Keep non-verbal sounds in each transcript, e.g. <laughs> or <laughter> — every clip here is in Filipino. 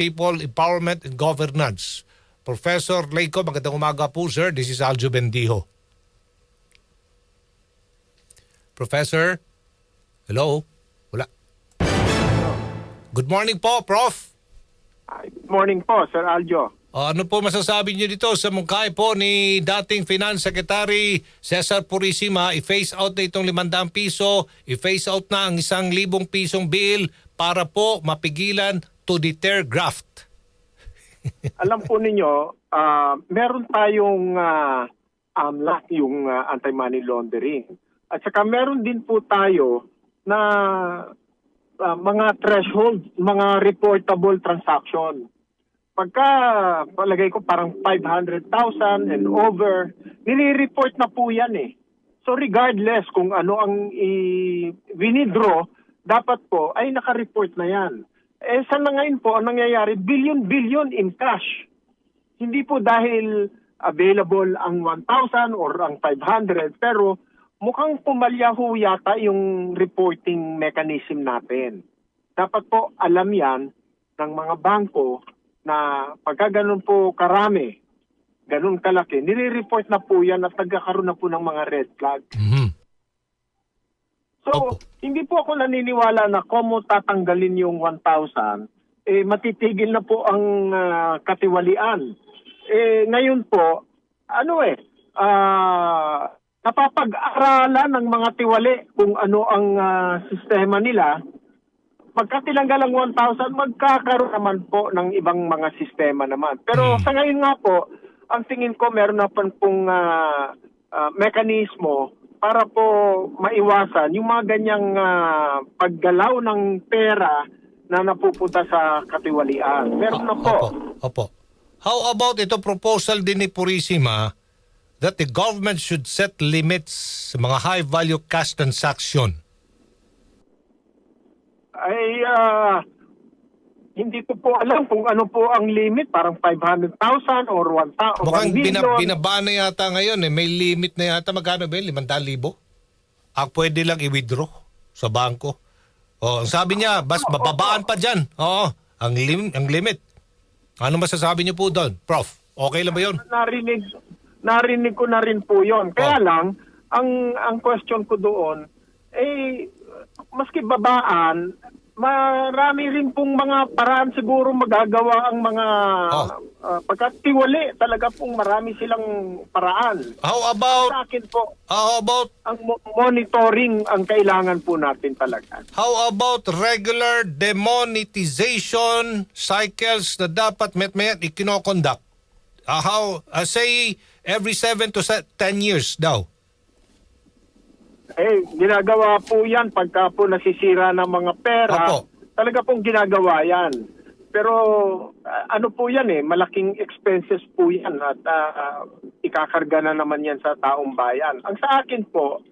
People Empowerment and Governance. Professor Leico, magandang umaga po sir. This is Aljo Bendijo. Professor? Hello? Wala. Good morning po, Prof. Good morning po, Sir Aljo. Uh, ano po masasabi niyo dito sa mungkay po ni dating Finance Secretary Cesar Purisima, i-face out na itong 500 piso, i-face out na ang isang libong pisong bill para po mapigilan to deter graft. <laughs> Alam po ninyo, ah, meron tayong uh, AMLAC, yung ah, anti-money laundering. At saka meron din po tayo na ah, mga threshold, mga reportable transaction. Pagka, palagay ko parang 500,000 and over, nire-report na po yan eh. So regardless kung ano ang i- winidraw, dapat po ay naka-report na yan. Eh sa na ngayon po, ang nangyayari, billion-billion in cash. Hindi po dahil available ang 1,000 or ang 500, pero mukhang pumalya ho yata yung reporting mechanism natin. Dapat po alam yan ng mga bangko na pagka ganun po karami, ganun kalaki, nire-report na po yan at nagkakaroon na po ng mga red flag. Mhm. So, Opo. hindi po ako naniniwala na kung tatanggalin yung 1,000, eh matitigil na po ang ah, katiwalian. Eh ngayon po, ano eh, ah, napapag-aralan ng mga tiwali kung ano ang ah, sistema nila. Pagka tinanggal ang 1,000, magkakaroon naman po ng ibang mga sistema naman. Pero Hmm. sa ngayon nga po, ang tingin ko meron na pong ah, ah, mekanismo para po maiwasan yung mga ganyang ah, paggalaw ng pera na napupunta sa katiwalian. Meron na po. Opo, opo. How about ito proposal din ni Purisima that the government should set limits sa mga high-value cash transaction? Ay, ah, hindi ko po alam kung ano po ang limit. Parang 500,000 or 1,000 Mukhang 1 bina, million. binaba na yata ngayon eh. May limit na yata. Magkano ba yun? 500,000? Ang pwede lang i-withdraw sa bangko. Oh, ang sabi niya, bas bababaan pa dyan. Oo, ang, lim, ang limit. Ano masasabi niyo po doon? Prof, okay lang ba yun? narinig narinig ko na rin po 'yon. Kaya Oh. lang ang ang question ko doon eh maski babaan marami rin pong mga paraan siguro magagawa ang mga Oh. uh, pagkatiwali talaga pong marami silang paraan. How about, Sa akin po, how about, ang mo- monitoring ang kailangan po natin talaga. how about regular demonetization cycles na dapat met met ikinoconduct? Uh, how, uh, say, every 7 to 10 years daw. Eh, ginagawa po yan pagka po nasisira ng mga pera. Opo. Talaga pong ginagawa yan. Pero ah, ano po yan eh, malaking expenses po yan at ah, ikakarga na naman yan sa taong bayan. Ang sa akin po,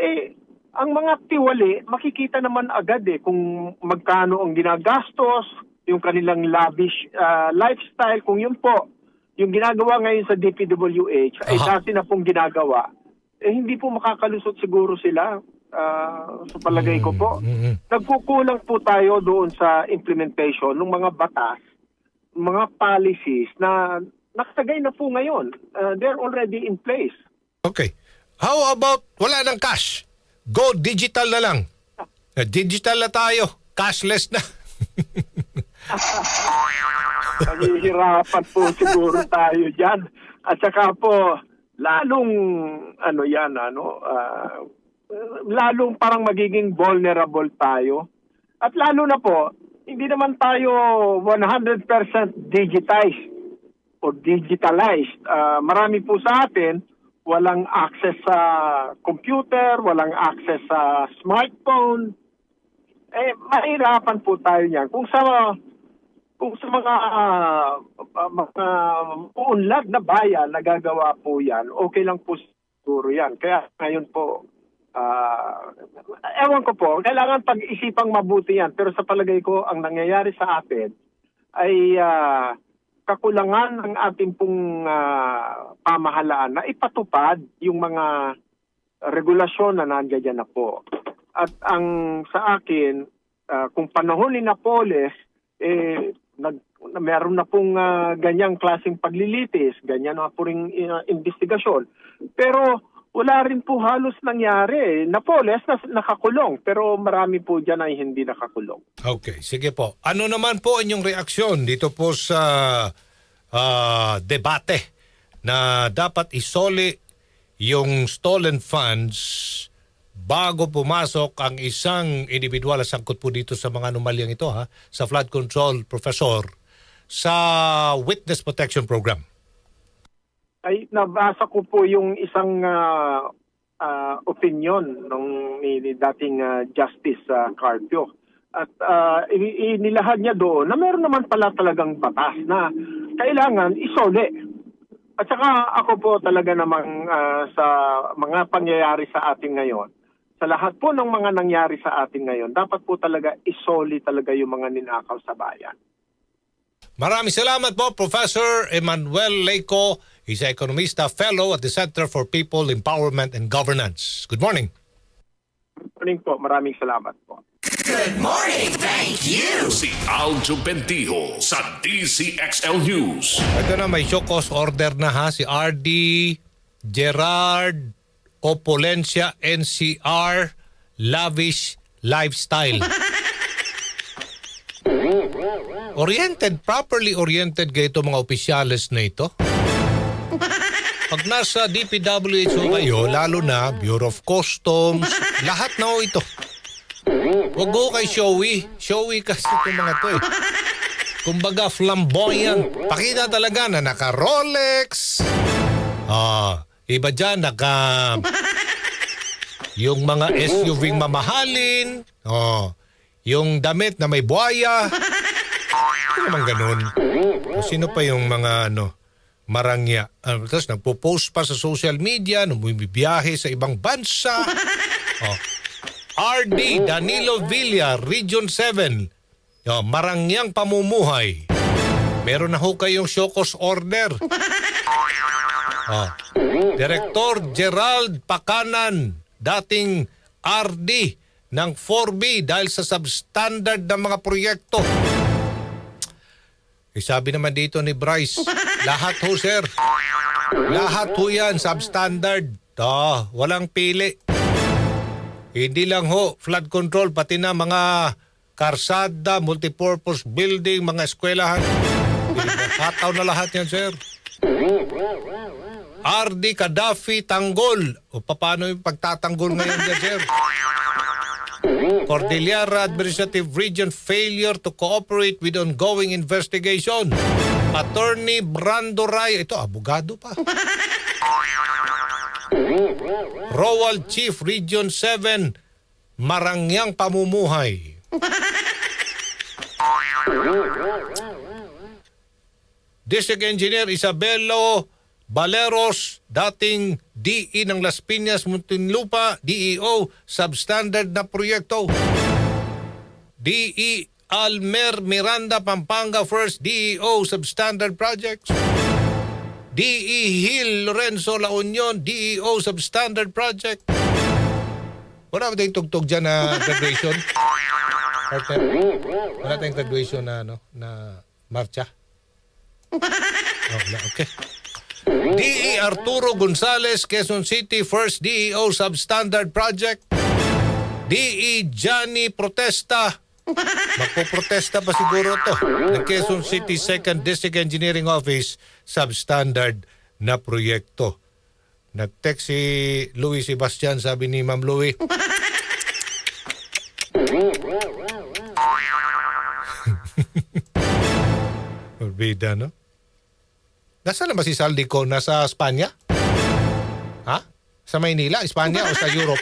eh, ang mga tiwali, makikita naman agad eh kung magkano ang ginagastos, yung kanilang lavish ah, lifestyle, kung yun po, yung ginagawa ngayon sa DPWH ay Aha. dati na pong ginagawa, eh hindi po makakalusot siguro sila ah, sa palagay ko po. Mhm. Nagkukulang po tayo doon sa implementation ng mga batas, mga policies na nakasagay na po ngayon. Ah, they're already in place. Okay. How about wala ng cash? Go digital na lang. Eh, Digital na tayo. Cashless na. <laughs> Nahihirapan po siguro tayo dyan. At saka po, lalong, ano yan, ano, ah, lalong parang magiging vulnerable tayo. At lalo na po, hindi naman tayo 100% digitized o digitalized. Ah, marami po sa atin, walang access sa computer, walang access sa smartphone. Eh, mahirapan po tayo niyan. Kung sa kung sa mga ah, mga uunlad na bayan nagagawa po yan, okay lang po siguro yan. Kaya ngayon po, ah, ewan ko po, kailangan pag-isipang mabuti yan. Pero sa palagay ko, ang nangyayari sa atin ay ah, kakulangan ng ating pong ah, pamahalaan na ipatupad yung mga regulasyon na nandiyan na po. At ang sa akin, ah, kung panahon ni Napoles, eh, nag na meron na pong ah, ganyang klaseng paglilitis, ganyan na po ring ah, investigasyon. Pero wala rin po halos nangyari. Napoles na nakakulong, pero marami po dyan ay hindi nakakulong. Okay, sige po. Ano naman po inyong reaksyon dito po sa ah, debate na dapat isoli yung stolen funds bago pumasok ang isang individual sangkot po dito sa mga anomalyang ito ha, sa flood control professor sa witness protection program. ay nabasa ko po yung isang ah, ah, opinion ng ni, dating ah, Justice uh, Carpio. At i- inilahad niya doon na meron naman pala talagang batas na kailangan isole. At saka ako po talaga namang ah, sa mga pangyayari sa atin ngayon, sa lahat po ng mga nangyari sa atin ngayon, dapat po talaga isoli talaga yung mga ninakaw sa bayan. Maraming salamat po, Professor Emmanuel Leico. He's a Economista Fellow at the Center for People Empowerment and Governance. Good morning. Morning po, maraming salamat po. Si Aljo Bendijo sa DCXL News. Ito na, may show cause order na ha. Si RD, Gerard, Opulencia, NCR, Lavish Lifestyle. Oriented, properly oriented kayo mga opisyales na ito. Pag nasa DPWHO kayo, lalo na Bureau of Customs, lahat na ho ito. Huwag ho kay showy. Showy kasi itong mga to eh. Kumbaga flamboyant. Pakita talaga na naka Rolex. Ah, iba dyan naka yung mga SUV mamahalin. Oh, yung damit na may buhaya. Hindi naman ganun. Sino pa yung mga ano, marangya? Uh, tapos nagpo-post pa sa social media, bumibiyahe sa ibang bansa. Oh. RD Danilo Villa, Region 7. Oh, marangyang pamumuhay. Meron na ho kayong Shokos order. Oh. Direktor Gerald Pakanan, dating RD ng 4B dahil sa substandard ng mga proyekto. Eh, sabi naman dito ni Bryce, <laughs> lahat ho sir. Lahat ho yan, substandard. Oh, walang pili. Hindi lang ho, flood control, pati na mga karsada, multipurpose building, mga eskwelahan. Hataw na lahat yan, sir. RD Gaddafi Tanggol. O paano yung pagtatanggol ngayon dyan, sir? Cordillera Administrative Region failure to cooperate with ongoing investigation. Attorney Brando Ray. Ito, abogado pa. Rowal Chief Region 7, Marangyang Pamumuhay. District Engineer Isabelo Baleros, dating DE ng Las Piñas, Muntinlupa, DEO, substandard na proyekto. DE Almer Miranda Pampanga First DEO substandard projects. DE Hill Lorenzo La Union DEO substandard project. Wala ba tayong tugtog dyan na graduation? Partner? Wala tayong graduation na ano na marcha? <laughs> Oh. Okay. DE Arturo Gonzales, Quezon City First DEO Substandard Project. DE Johnny Protesta. Magpo-protesta pa siguro to. Ng Quezon City Second District Engineering Office Substandard na proyekto. Nag-text si Louis Sebastian, sabi ni Ma'am Louis. <laughs> Orbida, no? Nasaan na ba si Saldi ko? Nasa Espanya? Ha? Sa Maynila, Espanya o sa Europe?